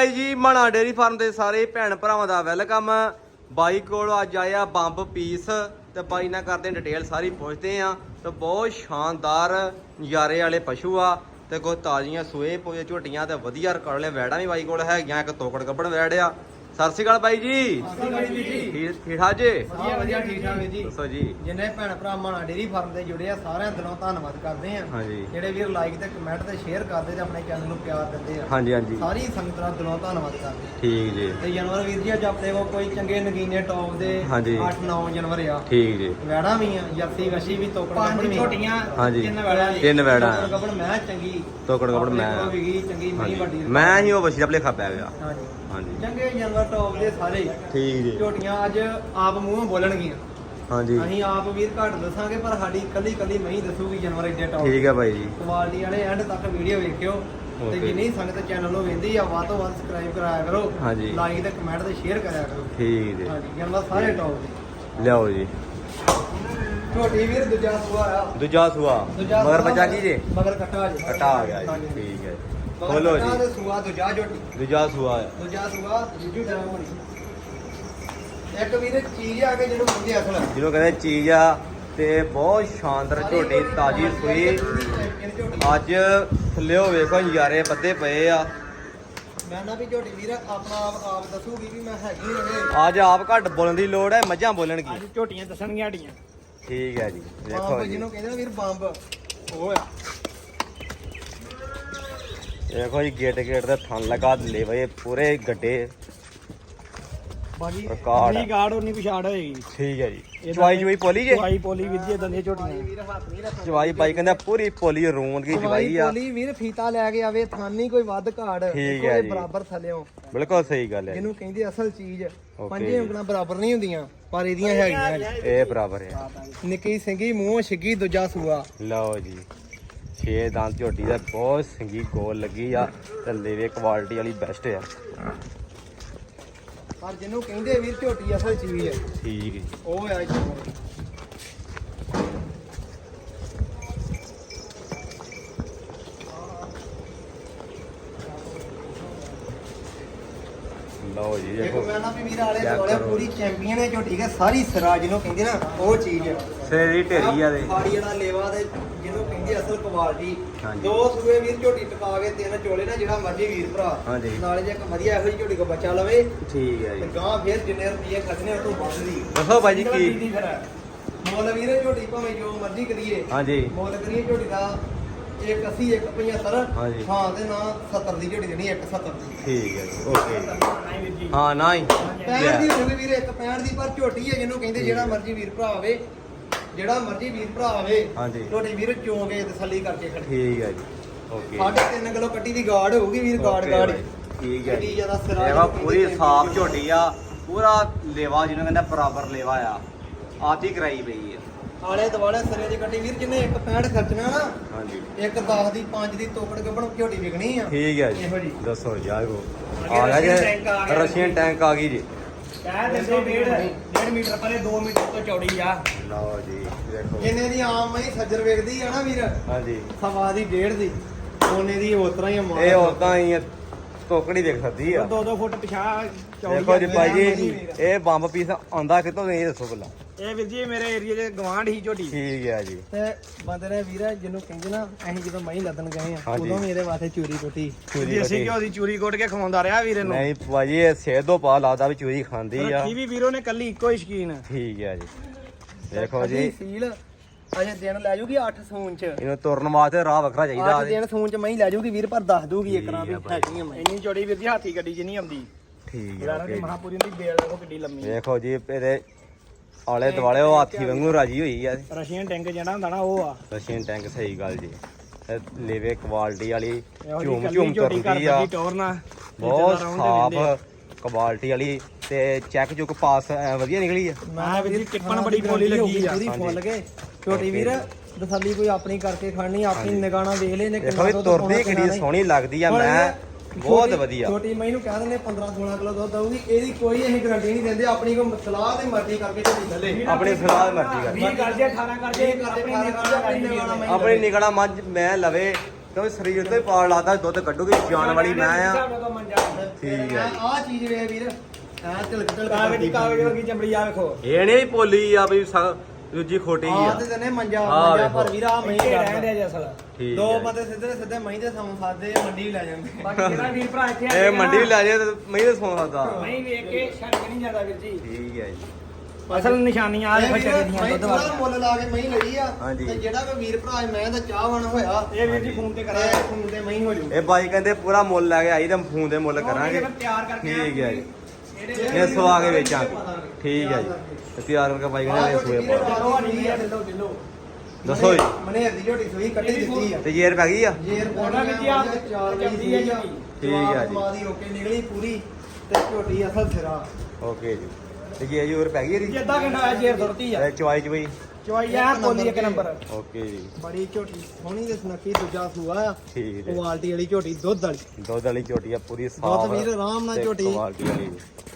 ਭਾਈ ਜੀ, ਮਣਾ dairy farm ਦੇ ਸਾਰੇ ਭੈਣ ਭਰਾਵਾਂ ਦਾ ਵੈਲਕਮ। ਬਾਈ ਕੋਲ ਅੱਜ ਆਇਆ ਬੰਬ ਪੀਸ ਤੇ ਬਾਈ ਨਾਲ ਕਰਦੇ ਡਿਟੇਲ, ਸਾਰੀ ਪੁੱਛਦੇ ਆ ਤੇ ਬਹੁਤ ਸ਼ਾਨਦਾਰ ਨਜ਼ਾਰੇ ਵਾਲੇ ਪਸ਼ੂ ਆ ਤੇ ਕੋਈ ਤਾਜ਼ੀਆਂ ਸੂਏ ਪੋਏ ਝੋਟੀਆਂ ਤੇ ਵਧੀਆ ਰਿਕਾਰਡ ਲੈ ਵੈੜਾਂ ਵੀ ਬਾਈ ਕੋਲ ਹੈਗੀਆਂ, ਇੱਕ ਤੋਕੜ ਕੱਪੜ ਵੈੜ ਆ। ਸਤਿ ਸ਼੍ਰੀ ਅਕਾਲ ਬਾਈ ਜੀ। ਠੀਕ ਠੀਕ ਠਾਕ ਜੀ? ਵਧੀਆ ਵਧੀਆ ਠੀਕ ਠਾਕ ਜੀ। ਦੱਸੋ ਜੀ। ਜਿੰਨੇ ਭੈਣ ਭਰਾ ਮਾਣਾ ਡੇਰੀ ਫਾਰਮ ਦੇ ਜੁੜੇ ਆ ਸਾਰਿਆਂ ਦਿਲੋਂ ਧੰਨਵਾਦ ਕਰਦੇ ਆ। ਹਾਂਜੀ। ਜਿਹੜੇ ਵੀਰ ਲਾਈਕ ਤੇ ਕਮੈਂਟ ਤੇ ਸ਼ੇਅਰ ਕਰਦੇ ਤੇ ਆਪਣੇ ਚੈਨਲ ਨੂੰ ਪਿਆਰ ਦਿੰਦੇ ਆ। ਹਾਂਜੀ ਹਾਂਜੀ। ਸਾਰੀ ਸੰਗਤ ਦਾ ਦਿਲੋਂ ਧੰਨਵਾਦ ਕਰਦੇ ਆ। ਠੀਕ ਜੀ। ਤੇ ਜਾਨਵਰ ਵੀਰ ਜੀ ਅੱਜ ਆਪਣੇ ਕੋਲ ਕੋਈ ਚੰਗੇ ਨਗੀਨੇ ਟੌਪ ਦੇ ਹਾਂਜੀ। 8-9 ਜਾਨਵਰ ਆ। ਠੀਕ ਜੀ। ਵੈੜਾ ਵੀ ਆ ਜਰਸੀ ਵਸ਼ੀ ਵੀ ਤੋਕੜ ਪੰਜ ਵੀ ਝੋਟੀਆਂ ਹਾਂਜੀ। ਤਿੰਨ ਵੈੜਾ ਤਿੰਨ ਵੈੜਾਂ। ਗੱਬੜ ਮੈਂ ਚੰਗੀ। ਤੋਕੜ ਕੱਪੜ ਮੈਂ। ਆਪਣੇ ਕੋਲ ਵੀ ਗਈ ਚੰਗੀ ਮਹੀਂ ਵੱਡੀ ਹਾਂਜੀ। ਮੈਂ ਹੀ ਉਹ ਵਸ਼ੀ ਦਾ ਭਲੇਖਾ ਪੈ ਗਿਆ। ਹਾਂਜੀ। ਹਾਂਜੀ। ਚੰਗੇ ਜਾਨਵਰ ਟੌਪ ਦੇ ਸਾਰੇ। ਠੀਕ ਜੀ। ਝੋਟੀਆਂ ਅੱਜ ਆਪ ਮੂੰਹੋਂ ਬੋਲਣਗੀਆਂ। ਹਾਂਜੀ। ਅਸੀਂ ਆਪ ਵੀਰ ਘੱਟ ਦੱਸਾਂਗੇ ਪਰ ਸਾਡੀ ਕੱਲੀ ਕੱਲੀ ਮਹੀਂ ਦੱਸੂਗੀ ਜਾਨਵਰ ਏਡੇ ਟੌਪ ਠੀਕ ਹੈ ਬਾਈ ਜੀ। ਕੁਆਲਿਟੀ ਵਾਲੇ ਐਂਡ ਤੱਕ ਵੀਡੀਓ ਵੇਖਿਓ। ਤੇ Okay. ਜਿੰਨੀ ਸੰਗਤ ਚੈਨਲ ਨੂੰ ਵੇਂਦੀ ਆ ਵੱਧ ਤੋਂ ਵੱਧ ਸਬਸਕ੍ਰਾਈਬ ਕਰਾਇਆ ਕਰੋ। ਹਾਂਜੀ। ਲਾਈਕ ਤੇ ਕਮੈਂਟ ਤੇ ਸ਼ੇਅਰ ਕਰਿਆ ਕਰੋ। ਠੀਕ ਜੀ। ਹਾਂਜੀ ਜਾਨਵਰ ਸਾਰੇ ਟੌਪ ਦੇ। ਲਿਆਓ ਜੀ। ਝੋਟੀ ਵੀਰ ਦੂਜਾ ਸੂਆ ਆ। ਦੂਜਾ ਸੂਆ। ਮਗਰ ਬੱਚਾ ਕੀ ਜੇ? ਮਗਰ ਕੱਟਾ ਜੀ। ਕਟਾ ਆ ਗਿਆ ਜੀ। ਠੀਕ ਹੈ ਖੋਲੋ ਜੀ। ਤੇ ਸੂਆ ਦੂਜਾ ਝੋਟੀ ਦੂਜਾ ਸੂਆ ਹੈ। ਦੂਜਾ ਸੂਆ ਦੂਜੀ ਤਰ੍ਹਾਂ ਹੋਣੀ। ਇੱਕ ਵੀਰ ਚੀਜ਼ ਆ ਕੇ ਜਿਹਨੂੰ ਕਹਿੰਦੇ ਅਸਲ ਜਿਹਨੂੰ ਕਹਿੰਦੇ ਚੀਜ਼ ਆ ਤੇ ਬਹੁਤ ਸ਼ਾਨਦਾਰ ਝੋਟੀ ਤਾਜੀ ਸੂਈ। ਅੱਜ ਥੱਲਿਓ ਵੇਖੋ ਨਜ਼ਾਰੇ ਬੱਦੇ ਪਏ ਆ। ਮੈਂ ਨਾ ਵੀ ਝੋਟੀ ਵੀਰ ਆਪਣਾ ਆਪ ਆਪ ਦੱਸੂਗੀ ਵੀ ਮੈਂ ਹੈਗੀ ਰਹੇ ਅੱਜ ਆਪ ਘੱਟ ਬੋਲਣ ਦੀ ਲੋੜ ਹੈ ਮੱਝਾਂ ਬੋਲਣਗੀ ਅੱਜ ਝੋਟੀਆਂ ਦੱਸਣਗੀਆਂ ਠੀਕ ਹੈ ਜੀ ਦੇਖੋ ਜੀ। ਜਿਹਨੂੰ ਕਹਿੰਦੇ ਨਾ ਵੀਰ ਬੰਬ। ਉਹ ਆ। ਦੇਖੋ ਜੀ ਗੇਟ ਗੇਟ ਤੇ ਥਣ ਲਗਾ ਲੇਵੇ ਪੂਰੇ ਗੱਡੇ। ਬਾਕੀ ਰਿਕਾਰਡ। ਆਪਣੀ ਗਾਰਡ ਉਨੀ ਪਿਛਾੜ ਹੋਏਗੀ। ਠੀਕ ਹੈ ਜੀ। ਚਵਾਈ ਚਵਾਈ ਪੋਲੀ ਜੇ? ਚਵਾਈ ਪੋਲੀ ਵੀਰ ਜੀ ਇਦਾਂ ਦੀਆਂ ਭਾਈ ਝੋਟੀਆਂ ਨਹੀਂ ਚਵਾਈ ਬਾਈ ਕਹਿੰਦਾ ਪੂਰੀ ਪੋਲੀ ਰੂਨ ਦੀ ਚਵਾਈ ਆ। ਪੋਲੀ ਵੀਰ ਫੀਤਾ ਲੈ ਕੇ ਆਵੇ ਥਾਨੀ ਕੋਈ ਵੱਧ ਘਾੜ। ਠੀਕ ਹੈ ਜੀ। ਬਰਾਬਰ ਥੱਲਿਓ ਬਿਲਕੁਲ ਸਹੀ ਗੱਲ ਹੈ ਜੀ। ਜਿਹਨੂੰ ਕਹਿੰਦੇ ਅਸਲ ਚੀਜ਼। Okay ਪੰਜੇ ਜੀ। ਉਂਗਲਾਂ ਬਰਾਬਰ ਨਹੀਂ ਹੁੰਦੀਆਂ ਪਰ ਇਹਦੀਆਂ ਹੈਗੀਆਂ ਜੀ। ਇਹ ਬਰਾਬਰ ਹੈ। ਨਿੱਕੀ ਸਿੰਗੀ ਮੂੰਹ ਛਿੱਗੀ ਦੂਜਾ ਸੂਆ। ਲਓ ਜੀ। ਛੇ ਦੰਦ ਝੋਟੀ ਦਾ ਬਹੁਤ ਸੰਗੀ ਗੋਲ ਲੱਗੀ ਆ ਤੇ ਲੇਵੇ ਕੁਆਲਿਟੀ ਵਾਲੀ ਬੈਸਟ ਆ। ਪਰ ਜਿਹਨੂੰ ਕਹਿੰਦੇ ਵੀਰ ਝੋਟੀ ਅਸਲ ਚੀਜ਼ ਹੈ ਠੀਕ। ਜੀ ਉਹ ਆ ਜੀ। ਲਓ ਜੀ ਦੇਖੋ। ਦੇਖੋ ਮੈਂ ਨਾ ਵੀ ਵੀਰ ਚੈੱਕ ਦੁਆਲੇ ਕਰੋ। ਪੂਰੀ ਚੈਂਪੀਅਨ ਹੈ ਝੋਟੀ ਹੈ ਸਾਰੀ ਸਿਰਾ ਜਿਹਨੂੰ ਕਹਿੰਦੇ ਨਾ ਉਹ ਚੀਜ਼ ਹੈ। ਸੇਰੀ ਢੇਰੀ ਆ ਦੇ। ਫਾੜੀ ਵਾਲਾ ਲੇਵਾ ਤੇ ਜਿਹਨੂੰ ਕਹਿੰਦੇ ਅਸਲ ਕੁਆਲਿਟੀ। ਹਾਂਜੀ। ਦੋ ਸੂਏ ਵੀਰ ਝੋਟੀ ਟਕਾ ਕੇ ਤਿੰਨ ਚੋਲੇ ਨਾ ਜਿਹੜਾ ਮਰਜ਼ੀ ਵੀਰ ਭਰਾ। ਹਾਂਜੀ। ਨਾਲੇ ਜੇ ਇੱਕ ਵਧੀਆ ਇਹੋ ਜਿਹੀ ਝੋਟੀ ਕੋ ਬੱਚਾ ਲਵੇ ਠੀਕ ਹੈ ਤੇ ਜੀ ਗਾਂ ਫੇਰ ਜਿੰਨੇ ਰੁਪਏ ਖਰਚਨੇ ਉਹ ਤੋਂ ਵੱਧ ਦੀ। ਦੱਸੋ ਭਾਈ ਜੀ ਦੀ ਕੀ? ਮੁੱਲ ਵੀਰੇ ਝੋਟੀ ਭਾਵੇਂ ਜੋ ਮਰਜ਼ੀ ਕਰੀਏ। ਹਾਂਜੀ। ਮੁੱਲ ਕਰੀਏ ਝੋਟੀ ਦਾ। 180 175 ਹਾਂਜੀ। ਹਾਂ ਤੇ ਨਾ 70 ਦੀ ਝੋਟੀ ਦੇਣੀ 170 ਦੀ। ਠੀਕ ਹੈ ਜੀ ਓਕੇ। ਨਹੀਂ ਵੀਰ ਜੀ ਹਾਂ ਨਾ ਹੀ। 65 ਦੀ ਹੋਵੇ ਵੀਰੇ 165 ਦੀ ਪਰ ਝੋਟੀ ਹੈ ਜਿਹਨੂੰ ਕਹਿੰਦੇ ਜਿਹੜਾ ਮਰਜ਼ੀ ਵੀਰ ਭਰਾ ਆਵੇ ਜਿਹੜਾ ਮਰਜ਼ੀ ਵੀਰ ਭਰਾ ਆਵੇ ਹਾਂਜੀ। ਝੋਟੀ ਵੀਰ ਚੋਂ ਕੇ ਤਸੱਲੀ ਕਰਕੇ ਖੜੀ। ਠੀਕ ਹੈ ਜੀ ਓਕੇ। ਸਾਢੇ 3 ਕਿਲੋ ਕੱਟੀ ਦੀ ਗਾੜ ਹੋਊਗੀ ਵੀਰ ਗਾੜ ਬਾਈ, ਠੀਕ ਹੈ ਕਿੰਨੀ ਜੀ ਜ਼ਿਆਦਾ ਸਿਰਾ ਦੇਖੋ ਜਿਹਨੂੰ ਪੂਰੀ ਕਹਿੰਦੇ ਸਾਫ਼ ਝੋਟੀ ਆ ਪੂਰਾ ਲੇਵਾ ਜਿਹਨੂੰ ਕਹਿੰਦਾ ਬਰਾਬਰ ਲੇਵਾ ਆ। ਆਤੀ ਕਰਾਈ ਪਈ ਆ। ਆਲੇ ਦੁਆਲੇ ਸਿਰੇ ਦੀ ਕੱਟੀ ਵੀਰ ਜਿਹਨੇ 165 ਖਰਚਣਾ ਨਾ ਹਾਂਜੀ। ਇੱਕ 10 ਦੀ 5 ਦੀ ਤੋਕੜ ਗੱਬਣ ਝੋਟੀ ਵਿਕਣੀ ਆ। ਠੀਕ ਹੈ ਇਹੋ ਜੀ। ਜੀ। ਦੱਸੋ ਜਾਗੋ ਅੱਗੇ ਆ ਗਿਆ ਜੀ ਗਿਆ। ਰਸ਼ੀਅਨ ਟੈਂਕ ਆ ਗਈ ਜੀ। ਕਹਿ ਦਿੰਦੇ ਡੇਢ ਡੇਢ ਮੀਟਰ ਪਰੇ 2 ਮੀਟਰ ਤੋਂ ਚੌੜੀ ਆ। ਲਓ ਜੀ ਦੇਖੋ। ਜਿੰਨੇ ਦੀ ਆਮ ਮਈ ਸੱਜਰ ਵੇਖਦੀ ਆ ਨਾ ਵੀਰ ਹਾਂਜੀ। ਸਵਾ ਦੀ ਡੇਢ ਦੀ। ਉਹਨੇ ਦੀ ਉਤਰਾ ਹੀ ਆ ਮਾਰ ਇਹ ਉਦਾਂ ਹੀ ਆ, ਤੋਕੜੀ ਦੇਖ ਸਕਦੀ ਆ। 2-2 ਫੁੱਟ ਪਿਛਾ ਚੌੜੀ ਦੇਖੋ ਜੀ। ਭਾਈ ਜੀ। ਇਹ ਬੰਬ ਪੀਸ ਆਉਂਦਾ ਕਿਤੋਂ ਇਹ ਦੱਸੋ ਪਹਿਲਾਂ। ਇਹ ਵੀਰ ਜੀ ਮੇਰੇ ਏਰੀਆ 'ਚ ਗਵਾਂਢ ਹੀ ਝੋਟੀ। ਠੀਕ ਹੈ ਜੀ। ਤੇ ਬੰਦੇ ਨੇ ਵੀਰ ਜਿਹਨੂੰ ਕਹਿੰਦੇ ਨਾ ਅਸੀਂ ਜਦੋਂ ਮਹੀਂ ਲੱਦਣ ਗਏ ਆ ਹਾਂਜੀ। ਉਦੋਂ ਵੀ ਇਹਦੇ ਵਾਸਤੇ ਚੂਰੀ ਟੁੱਟੀ ਚੂਰੀ ਦੇਸੀ ਕੱਟੀ। ਘਿਓ ਦੀ ਚੂਰੀ ਕੁੱਟ ਕੇ ਖਵਾਉਂਦਾ ਰਿਹਾ ਵੀਰੇ ਨੂੰ? ਨਹੀਂ ਭਾਜੀ ਇਹ ਸੇਧ ਪਾ ਲੱਗਦਾ ਵੀ ਚੂਰੀ ਖਾਂਦੀ ਆ। ਰੱਖੀ ਵੀ ਵੀਰੋ ਨੇ ਕੱਲੀ ਇੱਕੋ ਹੀ ਸ਼ਕੀਨ। ਠੀਕ ਹੈ ਜੀ। ਦੇਖੋ ਜੀ। ਸੀਲ ਅਜੇ ਦਿਨ ਲੈ ਜੂਗੀ 8 ਸੂਨ ਚ। ਇਹਨੂੰ ਤੁਰਨ ਵਾਸਤੇ ਰਾਹ ਵੱਖਰਾ ਚਾਹੀਦਾ 8 ਦਿਨ ਸੂਨ ਚ ਮਹੀਂ ਲੈ ਜੂਗੀ ਵੀਰ ਪਰ ਦੱਸ ਦੂਗੀ ਇੱਕ ਨਾ ਵੀ ਠੀਕ ਆ ਭਾਈ। ਹੈਗੀ ਆ ਮਹੀਂ। ਇੰਨੀ ਚੌੜੀ ਵੀਰ ਜੀ ਹਾਥੀ ਗੱਡੀ 'ਚ ਨਹੀਂ ਆਉਂਦੀ। ਠੀਕ ਹੈ ਯਾਰਾਂ ਦੀ ਓਕੇ। ਮਹਾਪੁਰੀ ਦੀ ਬੇਲ ਦੇਖੋ ਕਿੱਡੀ ਲੰਮੀ। ਦੇਖੋ ਜੀ ਇਹਦੇ ਆਲੇ ਦੁਆਲੇ ਉਹ ਹਾਥੀ ਵਾਂਗੂ ਰਾਜੀ ਹੋਈ ਆ। ਰਸ਼ੀਅਨ ਟੈਂਕ ਜਿਹੜਾ ਹੁੰਦਾ ਨਾ ਉਹ ਆ। ਰਸ਼ੀਅਨ ਟੈਂਕ ਸਹੀ ਗੱਲ ਜੀ। ਲੇਵੇ ਕੁਆਲਿਟੀ ਵਾਲੀ ਝੂਮ ਝੂਮ ਤੁਰਦੀ ਆ। ਬਹੁਤ ਸਾਫ਼ ਕੁਆਲਿਟੀ ਵਾਲੀ ਤੇ ਚੈੱਕ ਚੁੱਕ ਪਾਸ ਵਧੀਆ ਨਿਕਲੀ ਆ। ਮੈਂ ਜੀ ਟਿੱਪਣ ਬੜੀ ਪੋਲੀ ਲੱਗੀ ਆ। ਪੂਰੀ। ਫੁੱਲ ਕੇ। ਛੋਟੀ ਵੀਰ ਦਸੱਲੀ ਕੋਈ ਆਪਣੀ ਕਰਕੇ ਖੜਨੀ ਆਪਣੀ ਨਿਗਾਣਾ ਵੇਖ ਲੈ ਨੇ ਦੇਖੋ ਵੀ ਤੁਰਦੀ ਕਿੰਨੀ ਸੋਹਣੀ ਲੱਗਦੀ ਆ ਮੈਂ ਬਹੁਤ ਵਧੀਆ। ਛੋਟੀ ਮਹੀਂ ਨੂੰ ਕਹਿ ਦਿੰਦੇ 15 16 ਕਿਲੋ ਦੁੱਧ ਦਊਗੀ ਇਹਦੀ ਕੋਈ ਅਸੀਂ ਗਾਰੰਟੀ ਨਹੀਂ ਦਿੰਦੇ ਆਪਣੀ ਕੋ ਸਲਾਹ ਤੇ ਮਰਜ਼ੀ ਕਰਕੇ ਝੋਟੀ ਥੱਲੇ। ਆਪਣੀ ਸਲਾਹ ਦੀ ਮਰਜ਼ੀ ਕਰ ਵੀਹ ਕਰ ਜੇ 18 ਕਰ ਜੇ ਇਹ ਕਰਦੇ ਆਪਣੀ ਕਰਦੇ ਆਪਣੀ ਨਿਗਾਣਾ ਮਹੀਂ ਆਪਣੀ ਨਿਗਣਾ ਮੱਝ ਮੈਂ ਲਵੇ ਕਿਉਂਕਿ ਸਰੀਰ ਤੋਂ ਹੀ ਪਾਲ ਲਾਦਾ ਦੁੱਧ ਕੱਢੂਗੀ ਜਾਨ ਵਾਲੀ ਮੈਂ ਆ। ਠੀਕ ਹੈ। ਆ ਚੀਜ਼ ਵੇ ਵੀਰ ਆ ਤਿਲਕ ਤਿਲਕ ਕਾਗਜ਼ ਦੀ ਕਾਗਜ਼ ਵਰਗੀ ਚਮੜੀ ਆ ਵੇਖੋ। ਇਹ ਨਹੀਂ ਪੋਲੀ ਆ ਵੀ ਸ- ਦੂਜੀ ਖੋਟੀ ਆ। ਆ ਤੇ ਤਨੇ ਮੰਜਾ ਆਹ ਮੰਜਾ ਵੇਖੋ। ਪਰ ਵੀਰ ਆ ਮਹੀਂ ਰਹਿਣ। ਦੇ ਜੇ ਅਸਲ। ਠੀਕ ਦੋ ਹੈ। ਬੰਦੇ ਸਿੱਧੇ ਸਿੱਧੇ ਮਹੀਂ ਦੇ ਸੌਂ ਖਾਦੇ ਮੰਡੀ ਵੀ ਲੈ ਜਾਂਦੇ ਬਾਕੀ ਜਿਹੜਾ ਵੀਰ ਭਰਾ ਇੱਥੇ ਇਹ ਮੰਡੀ ਵੀ ਲੈ ਜੇ ਤੇ ਮੈਂ ਹੀ ਸੌਂ ਸਕਦਾ। ਨਹੀਂ ਵੇਖ ਕੇ ਛੱਡ ਨਹੀਂ ਜਾਂਦਾ ਵੀਰ ਜੀ। ਠੀਕ ਹੈ ਜੀ। ਅਸਲ ਨਿਸ਼ਾਨੀਆਂ ਆ ਇਹ ਵੀਰ ਦੀਆਂ ਮਹੀਂ ਦੁੱਧ ਪੂਰਾ ਵਾਲੀਆਂ ਮੁੱਲ ਲਾ ਕੇ ਮਹੀਂ ਲਈ ਆ। ਹਾਂਜੀ। ਤੇ ਜਿਹੜਾ ਕੋਈ ਵੀਰ ਭਰਾ ਮੈਂ ਤਾਂ ਚਾਹਵਾਨ ਹੋਇਆ। ਇਹ ਵੀਰ ਜੀ ਫੋਨ ਤੇ ਕਰਾਇਆ। ਕਰਾਇਆ ਫੋਨ ਤੇ ਮਹੀਂ ਹੋ ਜੂ ਇਹ ਬਾਈ ਕਹਿੰਦੇ ਪੂਰਾ ਮੁੱਲ ਲੈ ਕੇ ਆਈ ਤੇ ਫੋਨ ਦੇ ਮੁੱਲ ਕਰਾਂਗੇ। ਤਿਆਰ ਕਰਕੇ ਠੀਕ ਹੈ ਜੀ। ਇਹ ਸਵਾ ਕੇ ਵੇਚਾਂਗੇ। ਠੀਕ ਹੈ ਜੀ। ਤੇ ਤਿਆਰ ਕਰਕੇ ਬਾਈ ਕਹਿੰਦੇ ਸੂਏ ਪਾ ਦੱਸੋ ਜੀ। ਮਨੇਰ ਦੀ ਝੋਟੀ ਸੂਈ ਕੱਟੀ ਦਿੱਤੀ ਆ। ਤੇ ਜੇਰ ਪੈ ਗਈ ਆ? ਜੇਰ ਉਹਨਾਂ ਵਿੱਚ ਆ ਚਾਰ ਚੱਲਦੀ ਹੈ ਜੀ। ਠੀਕ ਆ ਜੀ। ਮਾਦੀ ਓਕੇ ਨਿਕਲੀ ਪੂਰੀ ਤੇ ਝੋਟੀ ਅਸਲ ਸਿਰਾ। ਓਕੇ ਜੀ। ਤੇ ਜੇ ਜੀ ਹੋਰ ਪੈ ਗਈ ਇਹਦੀ? ਜਿੱਦਾਂ ਘੰਟਾ ਆ ਜੇਰ ਸੁਰਤੀ ਆ। ਇਹ ਚਵਾਈ ਚਵਾਈ ਚਵਾਈ ਆ ਕੋਲੀ ਇੱਕ ਨੰਬਰ ਓਕੇ ਜੀ। ਬੜੀ ਝੋਟੀ ਸੋਹਣੀ ਤੇ ਸੁਨੱਖੀ ਦੂਜਾ ਸੂਆ ਆ। ਠੀਕ ਹੈ ਕੁਆਲਟੀ ਵਾਲੀ ਝੋਟੀ ਦੁੱਧ ਵਾਲੀ। ਦੁੱਧ ਵਾਲੀ ਝੋਟੀ ਆ ਪੂਰੀ ਸਾਫ਼ ਦੁੱਧ ਵੀਰ ਆਰਾਮ ਨਾਲ ਝੋਟੀ। ਕੁਆਲਿਟੀ ਵਾਲੀ।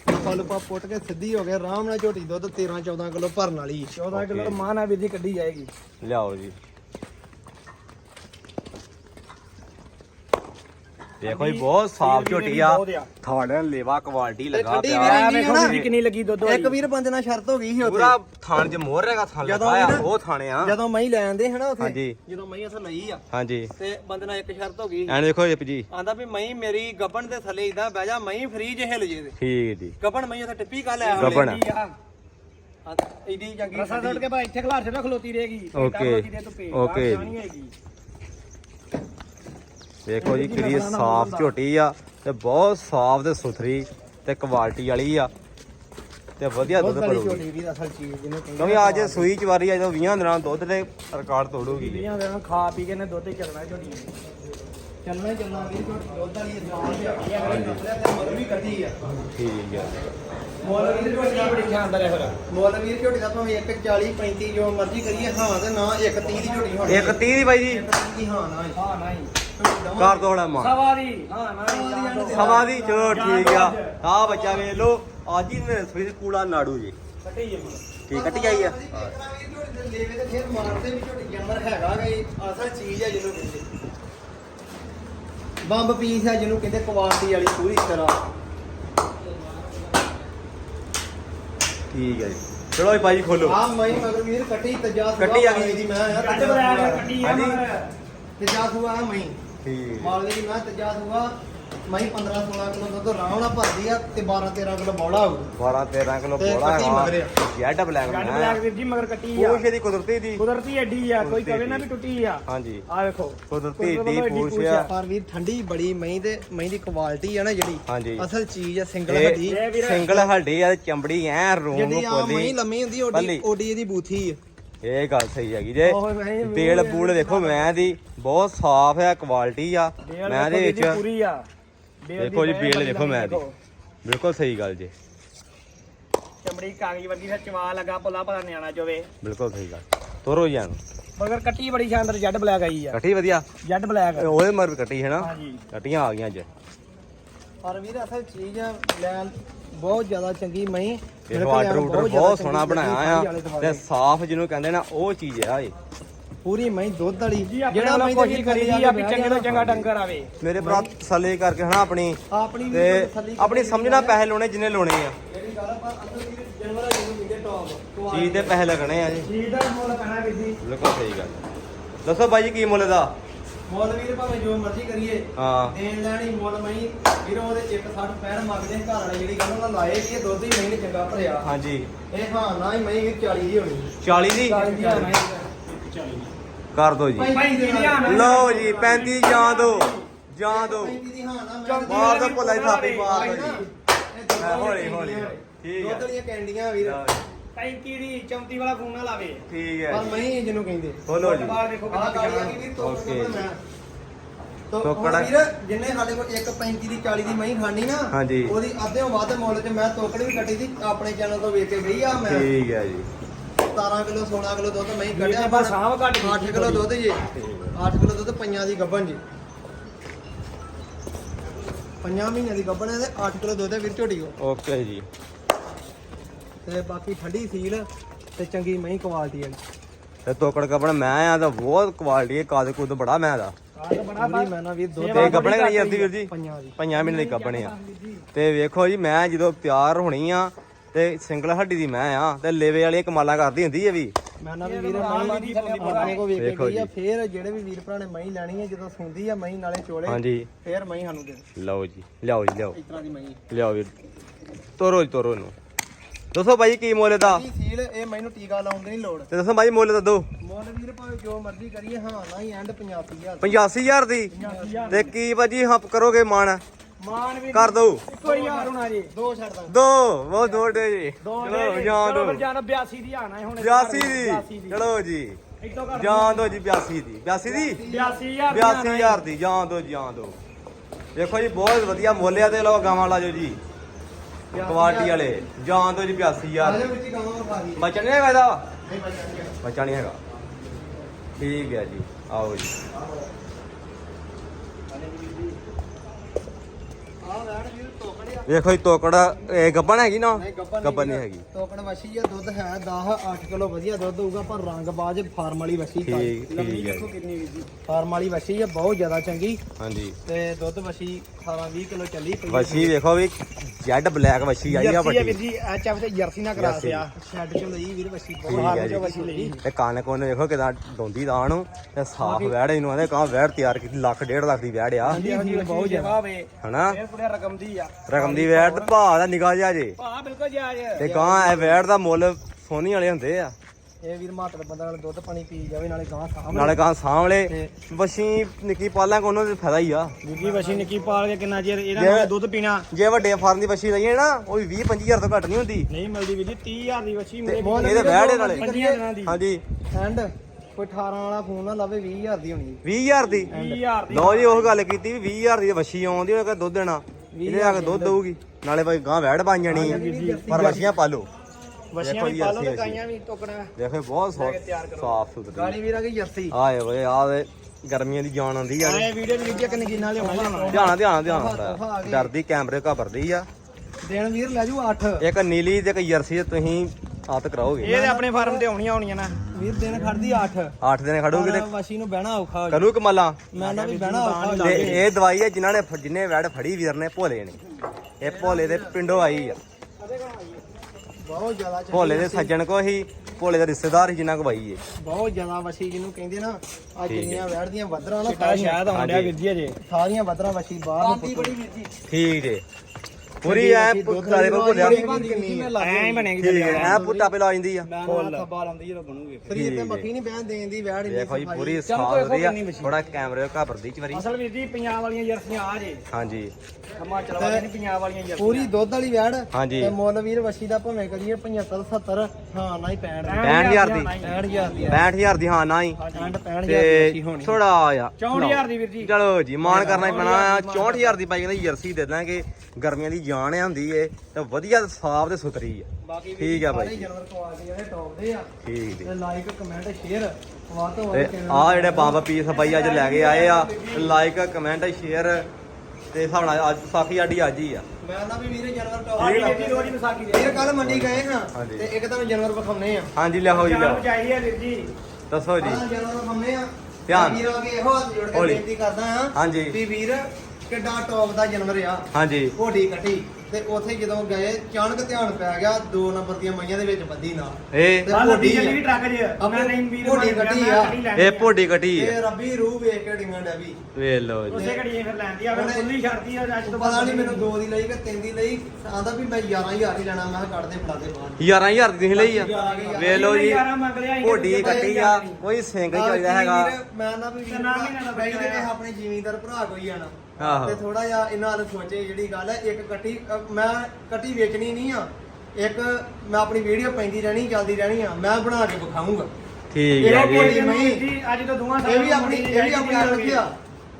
ਪਲ ਪਾ ਪੁੱਟ ਕੇ ਸਿੱਧੀ ਹੋ ਗਿਆ ਆਰਾਮ ਨਾਲ ਝੋਟੀ ਦੁੱਧ 13 14 ਕਿਲੋ ਭਰਨ ਵਾਲੀ। 14 ਕਿਲੋ ਮਾਂ ਨਾਲ ਵੀਰ ਜੀ ਕੱਢੀ ਜਾਏਗੀ। ਲਿਆਓ ਜੀ। ਦੇਖੋ ਜੀ ਬਹੁਤ ਸਾਫ਼ ਝੋਟੀ ਆ। ਥਾਣ ਲੇਵਾ ਕੁਆਲਿਟੀ ਲਗਾ ਠੰਡੀ ਪਿਆ। ਵੀਰ ਆ ਨਾ। ਕਿੰਨੀ ਲੱਗੀ ਦੁੱਧ ਇੱਕ ਵਾਲੀ ਵੀਰ ਬੰਦੇ ਨਾਲ ਸ਼ਰਤ ਹੋ ਗਈ ਸੀ ਉੱਥੇ। ਪੂਰਾ ਥਾਣ 'ਚ ਮੋਹਰ ਹੈਗਾ ਥਾਣ ਜਦੋਂ ਲਗਾਇਆ ਵੀ ਨਾ- ਉਹ ਥਾਣੇ ਆ। ਜਦੋਂ ਮਹੀਂ ਲੈ ਆਂਦੇ ਹਨਾ ਉੱਥੇ ਹਾਂਜੀ। ਜਦੋਂ ਮਹੀਂ ਉੱਥੇ ਲਈ ਆ ਹਾਂਜੀ। ਤੇ ਬੰਦੇ ਨਾਲ ਇੱਕ ਸ਼ਰਤ ਹੋ ਗਈ ਐਂ ਦੇਖੋ ਜੀ ਜੀ। ਆਂਦਾ ਵੀ ਮਹੀਂ ਮੇਰੀ ਗੱਬਣ ਦੇ ਥੱਲੇ ਇਦਾਂ ਬਹਿ ਜਾ ਮਹੀਂ ਫਰੀ ਜੇ ਹਿਲ ਜੇ ਤੇ। ਠੀਕ ਜੀ। ਗੱਬਣ ਮਹੀਂ ਉੱਥੇ ਟਿੱਪੀ ਕੱਲ ਆਇਆ ਗੱਭਣ। ਆ। ਈਡੀ ਚੰਗੀ ਰਸਾ ਸੁੱਟ ਕੇ ਭਾਈ ਇੱਥੇ ਖਲਾਰ ਛੱਡੋ ਖਲੋਤੀ ਰਹੇਗੀ। ਓਕੇ। ਓਕੇ ਜੀ। ਦੇਖੋ ਜੀ ਕਿੰਨੀ ਸਾਫ਼ ਝੋਟੀ ਆ ਤੇ ਬਹੁਤ ਸਾਫ਼ ਤੇ ਸੁਥਰੀ ਤੇ ਕੁਆਲਿਟੀ ਵਾਲੀ ਆ ਤੇ ਵਧੀਆ ਦੁੱਧ ਭਰੂਗੀ ਝੋਟੀ ਵੀ ਅਸਲ ਚੀਜ਼ ਜਿਹਨੂੰ ਕਹਿੰਦੇ ਕਿਉਂਕਿ ਅੱਜ ਸੂਈ ਚਵਾਰੀ ਆ ਜਦੋਂ 20 ਦਿਨਾਂ ਦੁੱਧ ਦੇ ਰਿਕਾਰਡ ਤੋੜੂਗੀ ਜੀ। ਵੀਆਂ ਦਿਨਾਂ ਖਾ ਪੀ ਕੇ ਨੇ ਦੁੱਧ ਹੀ ਚੱਲਣਾ ਝੋਟੀ। ਚੱਲਣਾ ਹੀ ਚੱਲਣਾ ਝੋਟੀ ਦੁੱਧ ਵਾਲੀ ਜਾਨ ਤੇ ਤੇ ਮੁੱਲ ਵੀ ਕੱਢੀ ਆ ਠੀਕ ਆ ਮੁੱਲ ਵੀਰ ਝੋਟੀ ਦਾ ਬੜੀ ਸ਼ਾਨਦਾਰ ਹੈ ਫਿਰ ਮੁੱਲ ਵੀਰ ਝੋਟੀ ਦਾ ਭਾਵੇਂ 1 40 35 ਜੋ ਮਰਜ਼ੀ ਕਰੀਏ ਹਾਂ ਤੇ ਨਾ 1 30 ਦੀ ਝੋਟੀ ਹੋਣੀ ਇੱਕ 30 ਦੀ ਬਾਈ ਜੀ ਇੱਕ 30 ਦੀ ਹਾਂ ਨਾ ਹੀ। ਹਾਂ ਨਹੀਂ ਝੋਟੀ ਦਵਾਂਗੇ। ਕਰ ਦੋ ਹੜਾ ਮਾਂ। ਸਵਾ ਦੀ ਹਾਂ ਸਵਾ ਦੀ। ਚਲੋ ਠੀਕ ਆ। ਆ ਬੱਚਾ ਵੇਖ ਲੋ ਅੱਜ ਹੀ ਮੇਰੇ ਸੂਈ ਦੇ ਕੂੜਾ ਨਾੜੂ ਜੀ। ਕੱਟੀ ਜੇ। ਠੀਕ ਕੱਟੀ ਆਈ ਆ। ਦੇਖਣਾ ਵੀਰ ਝੋਟੀ ਦੇ ਲੇਵੇ ਤੇ ਫਿਰ ਮਾਰਦੇ ਵੀ ਝੋਟੀ ਜਾਨਵਰ ਹੈਗਾ ਗਾ ਇਹ ਅਸਲ ਚੀਜ਼ ਆ ਜਿਹਨੂੰ ਕਹਿੰਦੇ। ਬੰਬ ਪੀਸ ਆ ਜਿਹਨੂੰ ਕਹਿੰਦੇ ਕੁਆਲਿਟੀ ਵਾਲੀ ਪੂਰੀ ਤਰ੍ਹਾਂ। ਠੀਕ ਹੈ ਜੀ। ਚਲੋ ਜੀ ਭਾਈ ਖੋਲੋ। ਆ ਮੈਂ ਮਗਰ ਵੀਰ ਕੱਟੀ ਤਜਾ ਕੱਟੀ ਆ ਗਈ। ਦੀ ਮੈਂ ਕੱਟ ਆ। ਮਗਰ। ਤਜਾ ਸੁਆ ਮੈਂ। ਠੀਕ। ਮਾਲ ਦੀ ਮੈਂ ਤਜਾ ਸੁਆ ਮੈਂ 15 16 ਕਿਲੋ ਦੁੱਧ ਆਰਾਮ ਨਾਲ ਭਰਦੀ ਆ ਤੇ 12 13 ਕਿਲੋ ਬੌਲਾ ਹੋਊ। 12 13 ਕਿਲੋ ਤੇ ਬੋਲਾ ਕੱਟੀ ਮਗਰ ਆ। ਹੈ ਜੈਡ ਬਲੈਕ ਕੱਟ ਮੈਂ। ਬਲੈਕ ਵੀਰ ਜੀ ਮਗਰ ਕੱਟੀ ਆ। ਪੂਛ ਇਹਦੀ ਕੁਦਰਤੀ ਦੀ। ਕੁਦਰਤੀ ਐਡੀ ਆ ਕੋਈ ਕਵੇ ਨਾ ਵੀ ਟੁੱਟੀ ਆ। ਹਾਂਜੀ। ਆ ਵੇਖੋ। ਕੁਦਰਤੀ ਕੁਦਰਤ ਵੱਲੋਂ ਏਡੀ ਐਡੀ ਪੂਛ ਪੂਛ ਆ। ਪਰ ਵੀਰ ਠੰਡੀ ਬੜੀ ਮਹੀਂ ਤੇ ਮਹੀਂ ਦੀ ਕੁਆਲਿਟੀ ਆ ਨਾ ਜਿਹੜੀ। ਹਾਂਜੀ। ਅਸਲ ਚੀਜ਼ ਆ ਸਿੰਗਲ ਹੱਡੀ। ਇਹ ਸਿੰਗਲ ਹੱਡੀ ਆ ਤੇ ਚਮੜੀ ਐ ਰੂਮ ਜਿਹੜੀ ਨੂੰ ਆ ਮਹੀਂ ਕੋਲੀ ਲੰਮੀ ਹੁੰਦੀ ਪੱਲੀ। ਓਡੀ ਓਡੀ ਇਹਦੀ ਬੂਥੀ ਆ। ਇਹ ਗੱਲ ਸਹੀ ਹੈਗੀ ਜੇ। ਤੇਲ ਬੂਲ ਦੇਖੋ ਮੈਂ ਦੀ ਬਹੁਤ ਸਾਫ਼ ਹੈ ਕੁਆਲਿਟੀ ਆ। ਮੈਂ ਦੇ ਵਿੱਚ ਪੂਰੀ ਆ। ਦੀ ਦੇਖੋ ਜੀ, ਬੇਲ ਦੇਖੋ ਮੈਂ ਦੀ। ਬਿਲਕੁਲ ਸਹੀ ਗੱਲ ਜੇ। ਚਮੜੀ ਕਾਗਜ਼ ਵਰਗੀ ਫਿਰ ਚਵਾ ਲੱਗਾ ਪੋਲਾ ਪਤਾ ਨਿਆਣਾ ਚੋਵੇ ਬਿਲਕੁਲ ਸਹੀ ਗੱਲ। ਤੋਰੋ ਜਾਨ ਮਗਰ ਕੱਟੀ ਬੜੀ ਸ਼ਾਨਦਾਰ ਜੈਡ ਬਲੈਕ ਆਈ ਆ। ਕੱਟੀ ਵਧੀਆ? ਜੈਡ ਬਲੈਕ ਉਹਦੇ ਮਰ ਕੱਟੀ ਹੈ ਨਾ? ਹਾਂਜੀ। ਕੱਟੀਆਂ ਆ ਗਈਆਂ ਅੱਜ ਪਰ ਵੀਰ ਅਸਲ ਚੀਜ਼ ਆ ਲੈਣ ਬਹੁਤ ਜ਼ਿਆਦਾ ਚੰਗੀ ਮਹੀਂ ਇਹ ਵਾਟਰ ਵੂਟਰ ਬਹੁਤ ਸੋਹਣਾ ਬਣਾਇਆ ਆ ਤੇ ਸਾਫ਼ ਜਿਹਨੂੰ ਕਹਿੰਦੇ ਨਾ ਉਹ ਚੀਜ਼ ਆ ਇਹ। ਪੂਰੀ ਮਹੀਂ ਦੁੱਧ ਵਾਲੀ ਜੀ ਆਪਣੇ ਵੱਲੋਂ ਕੋਸ਼ਿਸ਼ ਕਰੀ ਦੀ ਆ ਵੀ ਚੰਗੇ ਤੋਂ ਚੰਗਾ ਡੰਗਰ ਆਵੇ। ਮੇਰੇ ਭਰਾ ਤਸੱਲੀ ਕਰਕੇ ਹਨਾ ਆਪਣੀ ਆਪਣੀ ਵੀ ਤੇ ਆਪਣੀ ਸਮਝਣਾ ਪੈਸੇ ਲਾਉਣੇ ਜਿੰਨੇ ਲਾਉਣੇ ਆ। ਜਿਹੜੀ ਗੱਲ ਪਰ ਜਾਨਵਰ ਟੌਪ ਚੀਜ਼ ਦੇ ਪੈਸੇ ਲੱਗਣੇ ਆ ਜੀ। ਚੀਜ਼ ਦਾ ਮੁੱਲ ਪੈਣਾ ਵੀਰ ਜੀ। ਬਿਲਕੁਲ ਸਹੀ ਗੱਲ। ਦੱਸੋ ਬਾਈ ਜੀ ਕੀ ਮੁੱਲ ਦਾ? ਮੁੱਲ ਵੀਰ ਭਾਵੇਂ ਜੋ ਮਰਜ਼ੀ ਕਰੀਏ ਹਾਂ। ਦੇਣ ਲੈਣੀ ਮੁੱਲ ਵੀਰ ਉਹਦੇ 160 65 ਮੰਗਦੇ ਘਰ ਵਾਲੇ ਜਿਹੜੀ ਗੱਲ ਉਹਨਾਂ ਲਾਏ ਕਿ ਦੁੱਧ ਹੀ ਮਹੀਂ ਨੇ ਚੰਗਾ ਭਰਿਆ। ਹਾਂਜੀ। ਇਹ ਹਾਂ ਨਾ ਹੀ ਮਹੀਂ ਵੀਰ 40 ਦੀ ਹੋਣੀ। 40 ਦੀ? ਦੀ ਹੋਣੀ ਕਰ ਦੋ ਜੀ। ਲਓ ਜੀ 35 ਜਾਂ ਦੋ ਜਾਂ ਦੋ। 35 ਦੀ ਹਾਂ ਨਾ ਮੈਂ ਬਾਹਰ ਦਾ ਭੁੱਲਾ ਹੀ ਥਾਪੀ ਬਾਹਰ ਭਾਈ ਦਾ ਨਾ, ਜੀ। ਦੁੱਧ ਹੌਲੀ ਹੌਲੀ। ਠੀਕ ਦੁੱਧ ਹੈ ਵਾਲੀਆਂ ਕੈਂਡੀਆਂ ਵੀਰ। 35 ਦੀ 34 ਵਾਲਾ ਫੋਨ ਨਾ ਲਾਵੇ। ਠੀਕ ਹੈ ਪਰ। ਮਹੀਂ ਜਿਹਨੂੰ ਕਹਿੰਦੇ। ਬੋਲੋ ਜੀ। ਬਾਹਰ ਦੇਖੋ ਕਿੰਨਾ ਕਾਲੀ ਆ। ਗਈ ਵੀਰ ਤੋਂ Okay ਜੀ। ਤੋ ਤੋਕੜਾ- ਵੀਰ ਜਿੰਨੇ ਸਾਡੇ ਕੋਲ 1.35 ਦੀ 40 ਦੀ ਮਹੀਂ ਖਾਣੀ ਨਾ ਹਾਂਜੀ। ਉਹਦੀ ਅੱਧਿਓਂ ਵੱਧ ਮੁੱਲ ਤੇ ਮੈਂ ਤੋਕੜੀ ਵੀ ਕੱਟੀ ਸੀ ਆਪਣੇ ਚੈਨਲ ਤੋਂ ਵੇਖ ਕੇ ਗਈ ਆ ਮੈਂ। ਠੀਕ ਹੈ ਜੀ। 17 ਕਿਲੋ 16 ਕਿਲੋ ਦੁੱਧ ਮਹੀਂ ਕੱਢਿਆ ਬਸ ਸਾਂਭ ਘੱਟ 8 ਕੀਤੀ ਕਿਲੋ ਦੁੱਧ ਜੀ। ਠੀਕ। ਹੈ। 8 ਕਿਲੋ ਦੁੱਧ ਪੰਜਾਂ ਦੀ ਗੱਭਣ ਜੀ। ਪੰਜਾਂ ਮਹੀਨਿਆਂ ਦੀ ਗੱਭਣ ਹੈ ਤੇ 8 ਕਿਲੋ ਦੁੱਧ ਹੈ ਵੀਰ ਝੋਟੀ ਕੋ ਓਕੇ ਜੀ। ਤੇ ਬਾਕੀ ਠੰਡੀ ਸੀਲ ਤੇ ਚੰਗੀ ਮਹੀਂ ਕੁਆਲਿਟੀ ਵਾਲੀ। ਤੇ ਤੋਕੜ ਕਪੜ ਮੈਂ ਆ ਤਾਂ ਬਹੁਤ ਕੁਆਲਿਟੀ ਹੈ ਕਾਦ ਕੁਦ ਬੜਾ ਮੈਂ ਦਾ। ਬੜਾ ਮੈਂ ਨਾ ਤੇ ਗੱਬਣੇ ਕਰੀ ਜਾਂਦੀ ਵੀਰ ਜੀ। ਪੰਜਾਂ ਦੀ। ਪੰਜਾਂ ਮਹੀਨੇ ਦੀ ਗੱਬਣੇ ਆ। ਤੇ ਵੇਖੋ ਜੀ ਮੈਂ ਜਦੋਂ ਤਿਆਰ ਹੋਣੀ ਆ ਤੇ ਸਿੰਗਲ ਹੱਡੀ ਦੀ ਮੈਂ ਆ ਤੇ ਲੇਵੇ ਵਾਲੀ ਕਮਾਲਾਂ ਕਰਦੀ ਹੁੰਦੀ ਇਹ ਵੀ। ਮੈਂ ਨਾ ਵੀ ਵੀਰ ਮਹੀਂ ਆਪਣੇ ਕੋ ਵੇਖ ਕੇ ਵੇਖੋ ਗਈ ਆ। ਫੇਰ ਜਿਹੜੇ ਵੀ ਵੀਰ ਭਰਾ ਨੇ ਮਹੀਂ ਲੈਣੀ ਹੈ ਜਦੋਂ ਸੁੰਦੀ ਆ ਮਹੀਂ ਨਾਲੇ ਚੋਲੇ ਹਾਂਜੀ। ਫੇਰ ਮਹੀਂ ਸਾਨੂੰ ਦੇ ਲਓ ਜੀ ਲਿਆਓ ਜੀ ਲਿਆਓ। ਇਸ ਤਰ੍ਹਾਂ ਦੀ ਮਹੀਂ। ਲਿਆਓ ਵੀਰ। ਤੋਰੋ ਜੀ ਤੋਰੋ ਇਹਨੂੰ। ਦੱਸੋ ਬਾਈ ਕੀ ਮੁੱਲ ਦਾ ਇਹ ਸੀਲ ਇਹ ਮੈਨੂੰ ਟੀਕਾ ਲਾਉਣ ਦੀ ਨਹੀਂ ਲੋੜ। ਤੇ ਦੱਸੋ ਬਾਈ ਮੁੱਲ ਦਾ ਦੋ ਮੁੱਲ ਵੀਰ ਭਾਵੇਂ ਜੋ ਮਰਜ਼ੀ ਕਰੀਏ ਹਾਂ ਨਾ ਹੀ ਐਂਡ 85000 85000 ਦੀ? ਤੇ ਕੀ ਬਾਜੀ ਹੱਪ ਕਰੋਗੇ ਮਾਣ? ਮਾਨ ਵੀ ਕਰ ਦੋ। ਇੱਕੋ ਯਾਰ ਹੋਣਾ ਜੀ। ਦੋ ਛੱਡ ਦਾਂ। ਦੋ ਦੋ ਡੇ ਜੀ। ਚਲੋ ਜਾਨ ਦੋ ਜਾਨ 82 ਦੀ ਆਣਾ ਹੁਣ। 82 ਦੀ। ਚਲੋ ਜੀ। ਜਾਨ ਦੋ ਜੀ 82 ਦੀ। 82 ਦੀ? 82000 82000 ਦੀ ਜਾਨ ਦੋ। ਜਾਨ ਦੋ। ਦੇਖੋ ਜੀ ਬਹੁਤ ਵਧੀਆ ਮੁੱਲ ਆ ਤੇ ਲਓ ਗਾਵਾਂ ਲਾ ਜੋ ਜੀ। ਕੁਆਲਿਟੀ ਵਾਲੇ। ਜਾਨ ਦੋ ਜੀ 82000 ਆਲੇ ਵਿੱਚ ਹੀ ਗਾਵਾਂ ਵਿਖਾ ਦੀ ਬਚਣ ਨਹੀਂ ਹੈਗਾ ਇਹਦਾ? ਬਚਾ ਨਹੀਂ ਹੈਗਾ। ਠੀਕ ਹੈ ਜੀ ਆਓ ਜੀ। ਆ ਵੈਣ ਵੀਰ ਟੋਕੜਿਆ ਵੇਖੋ ਜੀ ਤੋਕੜਾ ਇਹ ਗੱਬਣ ਹੈਗੀ ਨਾ? ਗੱਬਨ ਨਹੀਂ ਹੈਗੀ। ਟੋਕੜ ਵਛੀ ਆ ਦੁੱਧ ਹੈ 10 8 ਕਿਲੋ ਵਧੀਆ ਦੁੱਧ ਹੋਊਗਾ ਪਰ ਰੰਗ ਬਾਜ ਫਾਰਮ ਵਾਲੀ ਵਛੀ ਠੀਕ ਠੀਕ ਹੈ ਕਿੰਨੀ ਵੀ ਜੀ। ਫਾਰਮ ਵਾਲੀ ਵਛੀ ਆ ਬਹੁਤ ਜ਼ਿਆਦਾ ਚੰਗੀ। ਹਾਂਜੀ। ਤੇ ਦੁੱਧ ਵਛੀ 18 20 ਕਿਲੋ ਚੱਲੀ ਪਈ ਵਸ਼ੀ ਵੇਖੋ ਵੀ ਜੈਡ ਬਲੈਕ ਵਸ਼ੀ ਆਈ ਆ ਆ ਵੀਰ ਵੱਡੀ ਜੀ ਐਚਐਫ ਤੇ ਜਰਸੀ ਨਾਲ ਕਰਾ। ਦਿਆ ਸ਼ੈੱਡ ਚ ਲਈ ਵੀਰ ਠੀਕ ਬਹੁਤ ਵਛੀ ਜੀ। ਲਈ। ਤੇ ਕੰਨ ਕੋਨ ਵੇਖੋ ਕਿਦਾਂ ਡੋਂਦੀ ਦਾ ਨੂੰ ਤੇ ਸਾਫ਼ ਵੈੜ ਇਹਨੂੰ ਆਂਦੇ ਕਾਂ ਵੈੜ ਤਿਆਰ ਕੀਤੀ ਲੱਖ ਡੇਢ ਲੱਖ ਦੀ ਵੈੜ ਆ। ਹਾਂਜੀ ਬਹੁਤ ਜ਼ਿਆਦਾ। ਵੇ। ਹਨਾ? ਫੇਰ ਕੁੜੇ ਰਕਮ ਦੀ ਆ। ਰਕਮ ਦੀ ਤੇ ਭਾਅ ਦਾ ਨਿਗਾਹ ਜਿਹਾ ਜੇ। ਭਾ ਬਿਲਕੁਲ ਜਾਇਜ਼ ਤੇ ਕਾਂ ਇਹ ਵੈੜ ਦਾ ਮੁੱਲ ਸੋਨੀ ਵਾਲੇ ਹੁੰਦੇ ਆ। ਇਹ ਵੀਰ ਮਾਤੜ ਬੰਦਾ ਨਾਲ ਦੁੱਧ ਪਾਣੀ ਪੀ ਜਾਵੇ ਨਾਲੇ ਗਾਂ ਸਾਹਮਣੇ ਨਾਲੇ ਸਾਂਵਲੇ ਤੇ ਵਸ਼ੀ ਨਿੱਕੀ ਪਾਲਾਂ ਕੋ ਉਹਨਾਂ ਦੇ ਫਾਇਦਾ ਹੀ ਆ। ਦੂਜੀ ਵਸ਼ੀ ਨਿੱਕੀ ਪਾਲ ਕੇ ਕਿੰਨਾ ਚਿਰ ਇਹਨਾਂ ਜੇ- ਨੇ ਦੁੱਧ ਪੀਣਾ। ਜੇ ਵੱਡੇ ਫਾਰਮ ਦੀ ਵਸ਼ੀ ਲਈਏ ਨਾ ਉਹ ਵੀ 20 25000 ਤੋਂ ਘੱਟ ਨਹੀਂ ਹੁੰਦੀ। ਨਹੀਂ ਮਿਲਦੀ ਵੀਰ ਜੀ 30000 ਦੀ ਵਸ਼ੀ ਤੇ ਮੇਰੇ ਮੁੱਲ ਇਹਦੇ ਜੋ ਨਾਲੇ। ਦਿਨਾਂ ਦੀ। ਹਾਂਜੀ। ਐਂਡ ਕੋਈ 18 ਵਾਲਾ ਫੋਨ ਨਾ ਲਾਵੇ 20000 ਦੀ ਹੋਣੀ। 20000 ਦੀ। 20000 ਦੀ। ਲਓ ਜੀ ਉਹ ਗੱਲ ਕੀਤੀ ਵੀ 20000 ਦੀ ਵਸ਼ੀ ਆਉਂਦੀ ਉਹਨੇ ਕਿਹਾ ਦੁੱਧ ਦੇਣਾ। ਇਹਨੇ ਆ ਕੇ ਦੁੱਧ ਦਊਗੀ। ਨਾਲੇ ਭਾਈ ਗਾਂ ਵੈੜ ਬਣ ਜਾਣੀ। ਆ ਪਰ ਵਸ਼ੀਆਂ ਪਾਲੋ ਵਸ਼ੀਆਂ ਵੀ ਪਾਲੋ ਤੇ ਗਾਈਆਂ ਵੀ ਟੋਕਣਾ। ਦੇਖੋ ਬਹੁਤ। ਸਾਫ਼ ਸੁਥਰੀ। ਗਾੜੀ ਵੀਰ ਆ ਗਈ ਜਰਸੀ ਆਏ ਓਏ ਆ ਵੇ ਗਰਮੀਆਂ ਦੀ ਜਾਨ ਆਉਂਦੀ ਆ। ਆਏ ਵੀਡੀਓ ਵੀ ਇੱਕ ਨਗੀਨਾ ਲਿਆਉਣਾ ਲਿਆਉਣਾ। ਧਿਆਨ ਧਿਆਨ ਧਿਆਨ ਤੋਹਫਾ ਹੁੰਦਾ ਆ ਗਈ। ਡਰਦੀ ਕੈਮਰੇ ਘਬਰਦੀ ਆ। ਦੇਣ ਵੀਰ ਲੈ ਜੂ 8 ਇੱਕ ਨੀਲੀ ਤੇ ਇੱਕ ਜਰਸੀ ਤੇ ਤੁਸੀਂ ਆਤ ਕਰਾਓਗੇ ਇਹ ਤੇ ਆਪਣੇ ਫਾਰਮ ਤੇ ਆਉਣੀਆਂ ਹੋਣੀਆਂ ਨਾ ਵੀਰ ਦਿਨ ਖੜਦੀ 8 8 ਦਿਨ ਖੜੋਗੇ ਤੇ ਵਸ਼ੀ ਨੂੰ ਬਹਿਣਾ ਔਖਾ ਹੋ ਜਾਊ। ਕਰੂ ਕਮਾਲਾਂ ਮੈਂ ਨਾ ਵੀ ਬਹਿਣਾ ਔਖਾ ਹੋ ਤੇ। ਇਹ ਦਵਾਈ ਹੈ ਜਿਨ੍ਹਾਂ ਨੇ ਜਿੰਨੇ ਵੈੜ ਫੜੀ ਵੀਰ ਨੇ ਭੋਲੇ ਨੇ ਇਹ ਭੋਲੇ ਦੇ ਪਿੰਡੋਂ ਆਈ ਆ ਬਹੁਤ ਜ਼ਿਆਦਾ ਚੰਗੀ ਭੋਲੇ ਦੇ। ਸੱਜਣ ਕੋ ਹੀ ਭੋਲੇ ਦਾ ਰਿਸ਼ਤੇਦਾਰ ਹੀ ਜਿੰਨਾ ਕੋ ਬਾਈ ਏ ਬਹੁਤ ਜ਼ਿਆਦਾ ਵਛੀ ਜਿਹਨੂੰ ਕਹਿੰਦੇ ਨਾ ਆ। ਜਿੰਨੀਆਂ ਵੈੜਦੀਆਂ ਵਧਰਾਂ ਨਾ ਚਿੱਟਾ ਸ਼ਾਇਦ ਆਉਂਦਿਆ। ਵੀਰ ਜੀ ਅਜੇ ਸਾਰੀਆਂ ਵਧਰਾਂ ਵਛੀ ਬਾਹਰ ਠੀਕ ਜੇ ਪੂਰੀ ਐ ਪੁੱਤਾਰੇ ਕੋ ਭੋਲਿਆ ਐਂ ਹੀ ਬਣੇਗੀ ਠੀਕ ਹੈ ਐ ਪੁੱਤਾ ਪੇ ਲਾ ਜਾਂਦੀ ਆ। ਫੁੱਲ। ਥੱਬਾ ਲਾਉਂਦੀ ਜਦੋਂ ਬਣੂਗੀ ਸਰੀਰ ਤੇ। ਮੱਖੀ ਨਹੀਂ ਬਹਿਣ ਦੇਣ ਦੀ ਵੈੜ ਇੰਨੀ ਦੇਖੋ ਜੀ। ਪੂਰੀ ਸਾਫ਼ ਹੁੰਦੀ ਆ। ਥੋੜਾ ਕੈਮਰੇ ਘਬਰਦੀ ਚ ਵਾਰੀ। ਅਸਲ ਵੀਰ ਜੀ ਪੰਜਾਬ ਵਾਲੀਆਂ ਜਰਸੀਆਂ ਆ ਜੇ। ਹਾਂਜੀ। ਹਿਮਾਚਲ ਵਾਲੀਆਂ ਨਹੀਂ ਪੰਜਾਬ ਵਾਲੀਆਂ ਜਰਸੀਆਂ। ਪੂਰੀ ਦੁੱਧ ਵਾਲੀ ਵੈੜ ਹਾਂਜੀ। ਤੇ ਮੁੱਲ ਵੀਰ ਵਛੀ ਦਾ ਭਾਵੇਂ ਕਰੀਏ 75 70 ਹਾਂ ਨਾ ਹੀ 65 65,000 ਦੀ। 65000 ਦੀ 65000 ਦੀ ਹਾਂ ਨਾ ਹੀ। ਐਂਡ 65000 ਦੀ ਵਛੀ ਤੇ ਹੋਣੀ ਥੋੜਾ ਆ 64000 ਦੀ ਵੀਰ ਜੀ। ਚਲੋ ਜੀ ਮਾਨ ਕਰਨਾ ਹੀ ਪੈਣਾ। 64000 ਦੀ ਪਾਈ ਕਹਿੰਦੇ ਜਰਸੀ ਦੇ ਦਾਂਗੇ ਗਰਮੀਆਂ ਦੀ ਜਾਨ ਹੁੰਦੀ ਏ ਤੇ ਵਧੀਆ ਸਾਫ਼ ਤੇ ਸੁਥਰੀ ਆ। ਬਾਕੀ ਠੀਕ ਆ ਬਾਈ ਸਾਰੇ ਜਾਨਵਰ ਕੁਆਲਿਟੀ ਜਿਹੜੇ ਟੌਪ ਦੇ ਆ ਠੀਕ ਜੀ। ਤੇ ਲਾਈਕ ਕਮੈਂਟ ਸ਼ੇਅਰ ਵੱਧ ਤੋਂ ਤੇ ਵੱਧ channel ਆ ਜਿਹੜੇ ਬੰਬ ਪੀਸ ਬਾਈ ਅੱਜ ਲੈ ਕੇ ਆਏ ਆ ਲਾਈਕ ਕਮੈਂਟ ਸ਼ੇਅਰ ਤੇ ਨਾਲ ਅੱਜ ਸਾਫੀ ਆਡੀ ਅੱਜ ਹੀ ਆ। ਮੈਂ ਨਾ ਵੀ ਵੀਰੇ ਜਾਨਵਰ ਆ ਟੌਪ ਵੀਰ ਜੀ ਰੋਜ਼ ਵਿਸਾਖੀ ਦੇ ਵੀਰ ਕੱਲ ਮੰਡੀ ਗਏ ਹਾਂ ਹਾਂਜੀ। ਤੇ ਇੱਕ ਤੁਹਾਨੂੰ ਜਾਨਵਰ ਵਿਖਾਉਣੇ ਆ। ਹਾਂਜੀ ਲਿਆਓ ਜੀ ਲਿਆਓ। ਹੈ ਵੀਰ ਜੀ। ਦੱਸੋ ਜੀ। ਆਹ ਜਾਨਵਰ ਆ। ਧਿਆਨ। ਵੀਰ ਆ ਕੇ ਇਹੋ ਹੱਥ ਜੋੜ ਕੇ ਹੌਲੀ। ਬੇਨਤੀ ਕਰਦਾ ਆ ਹਾਂਜੀ। ਵੀ ਵੀਰ ਕਿੱਡਾ ਟੌਪ ਦਾ ਜਾਨਵਰ ਆ। ਹਾਂਜੀ। ਘੋੜੀ ਕੱਟੀ। ਤੇ ਉੱਥੇ ਜਦੋਂ ਗਏ ਅਚਾਨਕ ਧਿਆਨ ਪੈ ਗਿਆ ਦੋ ਨੰਬਰ ਦੀਆਂ ਮਈਆਂ ਦੇ ਵਿੱਚ ਬੱਦੀ ਨਾ ਇਹ ਤੇ ਆ ਚੱਲੀ ਆ। ਟਰੱਕ 'ਚ ਮੈਂ ਨਹੀਂ ਵੀਰ ਘੋੜੀ ਮੈਂ ਕੱਟੀ ਮੈਂ ਆ। ਇਹ ਭੋਡੀ ਕਟੀ ਆ। ਰੱਬੀ ਰੂਹ ਵੇਖ ਕੇ ਡਿੰਗਾਂ ਡੈਵੀ ਵੇਖ ਲਓ ਜੀ। ਉਸੇ ਘੜੀਏ ਫਿਰ ਲੈਂਦੀ ਆ ਫਿਰ ਖੁੱਲੀ ਛੱਡਦੀ ਆ ਅੱਜ ਤੋਂ ਪਤਾ ਨਹੀਂ ਮੈਨੂੰ ਦੋ ਦੀ ਲਈ ਕਿ ਤਿੰਨ ਦੀ ਲਈ। ਆਂਦਾ ਵੀ ਮੈਂ 11000 ਹੀ ਲੈਣਾ ਮੈਂ ਕਿਹਾ ਕੱਢ ਦੇ ਫੜਾ ਦੇ ਬਾਹਰ 11000 ਦੀ ਤੁਸੀਂ ਲਈ ਆ। ਵੇਖ ਲਓ ਜੀ ਯਾਰਾਂ ਮੰਗ ਲਿਆ ਅਸੀਂ ਭੋਡੀ ਤੇ ਕੱਟੀ ਆ। ਕੋਈ ਸਿੰਘ ਨਹੀਂ ਚਾਹੀਦਾ ਹੈਗਾ। ਮੈਂ ਨਾ ਵੀ ਵੀਰ ਤੇ ਨਾ ਵੀ ਨਾ ਬਾਈ ਦੇ ਬੱਚਾ ਆ। ਆਪਣੇ ਜ਼ਿਮੀਂਦਾਰ ਭਰਾ ਕੋਈ ਆਣਾ ਆਹੋ। ਤੇ ਥੋੜਾ ਜਿਹਾ ਇਹਨਾਂ ਨੇ ਸੋਚੇ ਜਿਹੜੀ ਗੱਲ ਹੈ ਇੱਕ ਕੱਟੀ ਮੈਂ ਕੱਟੀ ਵੇਚਣੀ ਨਹੀਂ ਆ ਇੱਕ ਮੈਂ ਆਪਣੀ ਵੀਡੀਓ ਪੈਂਦੀ ਰਹਿਣੀ ਚੱਲਦੀ ਰਹਿਣੀ ਆ ਮੈਂ ਬਣਾ ਕੇ ਵਿਖਾਉਂਗਾ ਠੀਕ ਇਹ ਹੈ ਜੀ ਮਹੀਂ। ਜੀ ਅੱਜ ਤੋਂ ਦੋਵਾਂ ਇਹ ਵੀ ਆਪਣੀ ਇਹ ਵੀ ਆਪਣੀ ਰੱਖਿਆ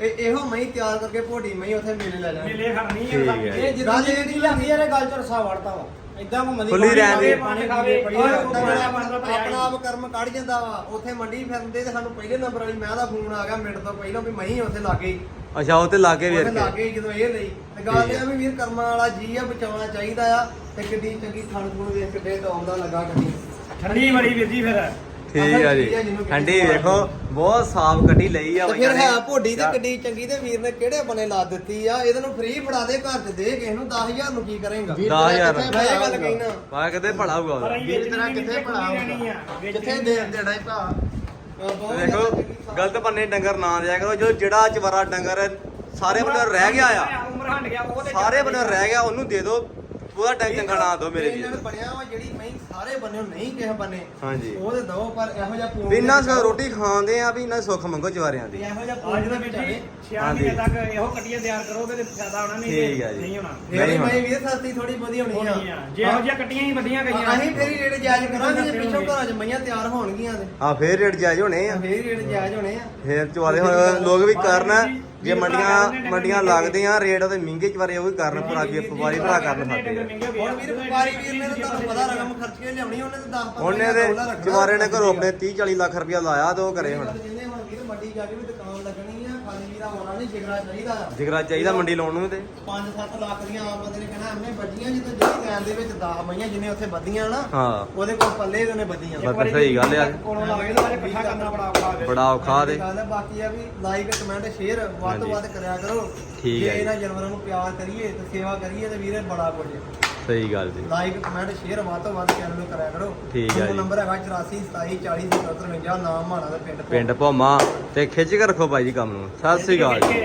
ਇਹ ਇਹੋ ਮਹੀਂ ਤਿਆਰ ਕਰਕੇ ਭੋਡੀ ਮਹੀਂ ਉੱਥੇ ਮੇਲੇ ਲੈ ਜਾਣੀ ਮੇਲੇ ਖੜਨੀ ਠੀਕ ਆ ਹੈ। ਇਹ ਜਿੱਦਾਂ ਦੀ ਦੀ ਲਾਂਦੀ ਇਹਨੇ ਗੱਲ ਚ ਰਸਾ ਵੜਦਾ ਵਾ ਇਦਾਂ ਘੁੰਮਦੀ ਖੁੱਲੀ ਰਹਿਣ ਦੀ। ਪਾਣੀ ਖਾਵੇ ਔਰ ਆਪਣਾ ਆਪ ਕਰਮ ਕੱਢ ਜਾਂਦਾ ਵਾ। ਉੱਥੇ ਮੰਡੀ ਫਿਰਦੇ ਤੇ ਸਾਨੂੰ ਪਹਿਲੇ ਨੰਬਰ ਵਾਲੀ ਮੈਂ ਦਾ ਫੋਨ ਆ ਗਿਆ ਮਿੰਟ ਤੋਂ ਪਹਿਲਾਂ ਵੀ ਮਹੀਂ ਉੱਥੇ ਲੱਗੇ ਹੀ। ਅੱਛਾ ਉਹ ਤੇ ਲਾਗੇ ਵੇਖ ਉਹਦੇ ਕੇ ਲਾਗੇ ਜਦੋਂ ਇਹ ਲਈ। ਤੇ ਗੱਲ ਇਹ ਆ ਵੀ ਵੀਰ ਕਰਮਾਂ ਵਾਲਾ ਜੀ ਆ ਬਚਾਉਣਾ ਚਾਹੀਦਾ ਆ। ਤੇ ਕਿੱਡੀ ਚੰਗੀ ਥਣ ਥੁਣ ਵੇਖ ਕਿੱਡੇ ਟੌਪ ਦਾ ਲੱਗਾ ਗੱਡੀ। ਠੰਡੀ ਬੜੀ ਵੀਰ ਜੀ ਫਿਰ। ਠੀਕ ਆ ਜੀ। ਠੰਡੀ ਵੇਖੋ ਬਹੁਤ ਸਾਫ਼ ਕੱਢੀ ਲਈ ਆ ਤੇ ਫਿਰ ਹੈ ਭੋਡੀ ਤੇ ਕਿੱਡੀ ਚੰਗੀ ਤੇ ਵੀਰ ਨੇ ਕਿਹੜੇ ਬਨੇ ਲਾ ਦਿੱਤੀ ਆ? ਇਹਦੇ ਨੂੰ ਫ੍ਰੀ ਫੜਾ ਦੇ ਘਰ ਤੇ ਦੇ ਕਿਸੇ ਨੂੰ 10000 ਨੂੰ ਕੀ ਕਰੇਗਾ? ਵੀਰ ਦਸ ਹਜ਼ਾਰ। ਮੈਂ ਇਹ ਗੱਲ ਕਹਿਣਾ। ਪਾ ਕਿਤੇ ਭਲਾ ਹੋਊਗਾ। ਉਹਦਾ। ਵੀਰ ਤੇਰਾ ਕਿੱਥੇ ਪੜਾ ਕਿੱਥੇ ਦੇ ਦੇਣਾ ਹੀ ਭਾ ਬਹੁਤ ਦੇਖੋ। ਗਲਤ ਬੰਨੇ ਡੰਗਰ ਨਾ ਦਿਆ ਕਰੋ। ਜੋ ਜਿਹੜਾ ਚਵਾਰਾ ਡੰਗਰ ਸਾਰੇ ਬੰਨੇ ਰਹਿ ਗਿਆ ਆ। ਉਮਰ ਹੰਡ ਗਿਆ ਉਹ ਤੇ ਸਾਰੇ ਬੰਨੇ ਰਹਿ ਗਿਆ ਉਹਨੂੰ ਦੇ ਦਿਓ। ਉਹਦਾ ਟੈਂਕ ਚੰਗਾ ਨਾ ਦਿਓ ਮੇਰੇ ਇਹਨਾਂ ਵੀਰ। ਨੇ ਬਣਿਆ ਵਾ ਜਿਹੜੀ ਨਹੀਂ ਸਾਰੇ ਬੰਨੇ ਨਹੀਂ ਕਿਸੇ ਬੰਨੇ ਹਾਂਜੀ। ਉਹ ਤੇ ਦੋ ਪਰ ਇਹੋ ਜਿਹਾ ਪੂੰਗ ਵੀ ਇਹਨਾਂ ਸੋ ਰੋਟੀ ਖਾਂਦੇ ਆ ਵੀ ਇਹਨਾਂ ਸੁੱਖ ਮੰਗੋ ਚਵਾਰਿਆਂ ਵੀ ਦੀ ਇਹੋ ਜਿਹਾ ਅੱਜ ਦਾ ਦੇ ਵੀ ਵਿਚਾਰੇ ਛੇ ਮਹੀਨੇ ਤੱਕ ਇਹੋ ਕੱਟੀਆਂ ਤਿਆਰ ਕਰੋਗੇ ਤੇ ਫਾਇਦਾ ਹੋਣਾ ਨਹੀਂ ਤੇ ਠੀਕ ਆ ਜੀ। ਨਹੀਂ ਹੋਣਾ। ਨਹੀਂ ਮੈਂ। ਵੀਰ ਸਸਤੀ ਥੋੜੀ ਵਧੀ ਹੋਣੀ ਹੋਣੀ ਆ। ਆ ਜੇ ਇਹੋ ਜਿਹੀਆਂ ਕੱਟੀਆਂ ਹੀ ਵਧੀਆਂ ਗਈਆਂ ਅਸੀਂ ਫੇਰ ਹੀ ਰੇਟ ਜਾਇਜ਼ ਕਰਾਂਗੇ ਜੇ ਪਿੱਛੋਂ ਘਰਾਂ 'ਚ ਮਈਆਂ ਤਿਆਰ ਹੋਣਗੀਆਂ ਤੇ। ਆ ਫੇਰ ਰੇਟ ਜਾਇਜ਼ ਹੋਣੇ ਆ। ਫੇਰ ਹੀ ਰੇਟ ਜਾਇਜ਼ ਹੋਣੇ ਆ। ਫੇਰ ਚਵਾਰੇ ਹੁਣ ਲੋਕ ਵੀ ਕਰਨ। ਜੇ ਮੰਡੀਆਂ ਮੰਡੀਆਂ ਲੱਗਦੀਆਂ ਰੇਟ ਉਹਦੇ ਮਹਿੰਗੇ ਚਵਾਰੇ ਉਹ ਵੀ ਕਰਨ ਭਰਾ ਵੀ ਵਪਾਰੀ ਭਰਾ ਕਰਨ ਸਾਡੇ ਹੁਣ ਵੀਰ ਵਪਾਰੀ ਵੀਰ ਨੇ ਤਾਂ ਤੁਹਾਨੂੰ ਪਤਾ ਰਕਮ ਖਰਚ ਕੇ ਲਿਆਉਣੀ ਉਹਨੇ ਤਾਂ 10 ਉਹਨੇ ਦੇ ਚਵਾਰੇ ਨੇ ਘਰੋਂ ਆਪਣੇ 30 40 ਲੱਖ ਰੁਪਇਆ ਲਾਇਆ ਤੇ ਉਹ ਕਰੇ ਹੁਣ। ਜਿਹਨੇ ਹੁਣ ਵੀਰ ਮੰਡੀ ਜਾ ਕੇ ਵੀ ਦੁਕਾਨ ਲੱਗਣੀ ਹੋਣਾ ਨਹੀਂ ਜਿਗਰਾ ਚਾਹੀਦਾ। ਆ ਜਿਗਰਾ ਚਾਹੀਦਾ ਮੰਡੀ ਲਾਉਣ ਨੂੰ ਤੇ। 5-7 ਲੱਖ ਦੀਆਂ ਆਮ ਬੰਦੇ ਨੇ ਕਹਿਣਾ ਐਵੇਂ ਬੱਜੀਆਂ ਜਿੱਦਾਂ ਜਿਹੜੀ ਲੈਣ ਦੇ ਵਿੱਚ 10 ਮਈਆਂ ਜਿੰਨੇ ਉੱਥੇ ਬੱਦੀਆਂ ਨਾ ਹਾਂ। ਉਹਦੇ ਕੋਲ ਪੱਲੇ ਉਹਨੇ ਬੱਦੀਆਂ ਬਸ ਸਹੀ ਗੱਲ ਆ। ਕੋਲੋਂ ਲੱਗ ਜਾਂਦਾ ਇਕੱਠਾ ਕਰਨਾ ਬੜਾ ਔਖਾ ਹੋ ਬੜਾ ਔਖਾ ਤੇ। ਗੱਲ ਹੈ ਬਾਕੀ ਆ ਵੀ ਲਾਈਕ ਕਮੈਂਟ ਸ਼ੇਅਰ ਵੱਧ ਤੋਂ। ਵੱਧ ਕਰਿਆ ਕਰੋ। ਠੀਕ ਹੈ। ਇਹਨਾਂ ਜਾਨਵਰਾਂ ਨੂੰ ਪਿਆਰ ਕਰੀਏ ਤੇ ਸੇਵਾ ਕਰੀਏ ਤੇ ਵੀਰੇ ਬੜਾ ਕੁਝ ਸਹੀ ਗੱਲ ਜੀ। ਲਾਈਕ ਕਮੈਂਟ ਸ਼ੇਅਰ ਵੱਧ ਤੋਂ ਵੱਧ ਚੈਨਲ ਨੂੰ ਕਰਿਆ ਕਰੋ। ਠੀਕ ਹੈ ਜੀ। ਨੰਬਰ ਹੈਗਾ 84 27 40 77 ਨਾਮ ਮਾਣਾ ਦਾ ਪਿੰਡ ਪਿੰਡ ਭੋਮਾ ਤੇ ਖਿੱਚ ਕੇ ਰੱਖੋ ਭਾਈ ਜੀ ਕੰਮ ਨੂੰ। ਸਤਿ ਸ੍ਰੀ ਅਕਾਲ ਜੀ।